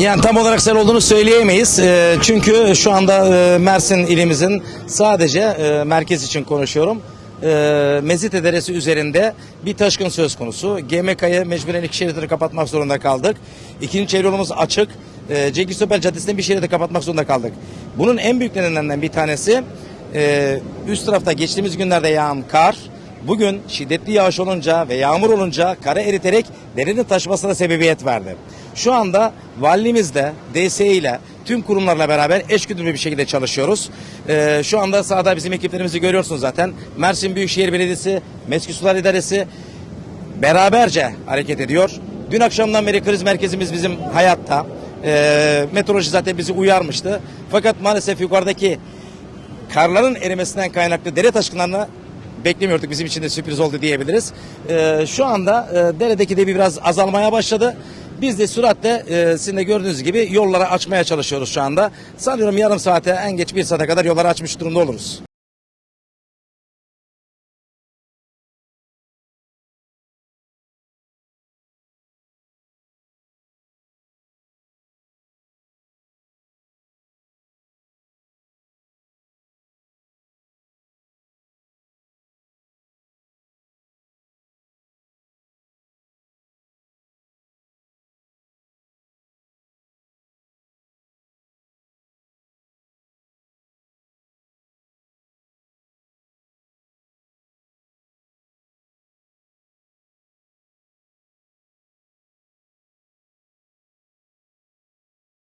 Yani tam olarak sel olduğunu söyleyemeyiz. Ee, çünkü şu anda e, Mersin ilimizin sadece e, merkez için konuşuyorum. E, Mezite Deresi üzerinde bir taşkın söz konusu. GMK'ya mecburen iki şeritini kapatmak zorunda kaldık. İkinci çevre yolumuz açık. E, Cengiz Topel Caddesi'nde bir şeridi kapatmak zorunda kaldık. Bunun en büyük nedenlerinden bir tanesi e, üst tarafta geçtiğimiz günlerde yağan kar. Bugün şiddetli yağış olunca ve yağmur olunca kara eriterek derenin taşmasına sebebiyet verdi. Şu anda valimizle, DSE ile tüm kurumlarla beraber eşgüdümlü bir şekilde çalışıyoruz. Ee, şu anda sahada bizim ekiplerimizi görüyorsunuz zaten. Mersin Büyükşehir Belediyesi, Meski Sular İdaresi beraberce hareket ediyor. Dün akşamdan beri kriz merkezimiz bizim hayatta. Ee, meteoroloji zaten bizi uyarmıştı. Fakat maalesef yukarıdaki karların erimesinden kaynaklı dere taşkınlarını beklemiyorduk. Bizim için de sürpriz oldu diyebiliriz. Ee, şu anda e, deredeki debi biraz azalmaya başladı. Biz de süratle e, sizin de gördüğünüz gibi yolları açmaya çalışıyoruz şu anda. Sanıyorum yarım saate en geç bir saate kadar yolları açmış durumda oluruz.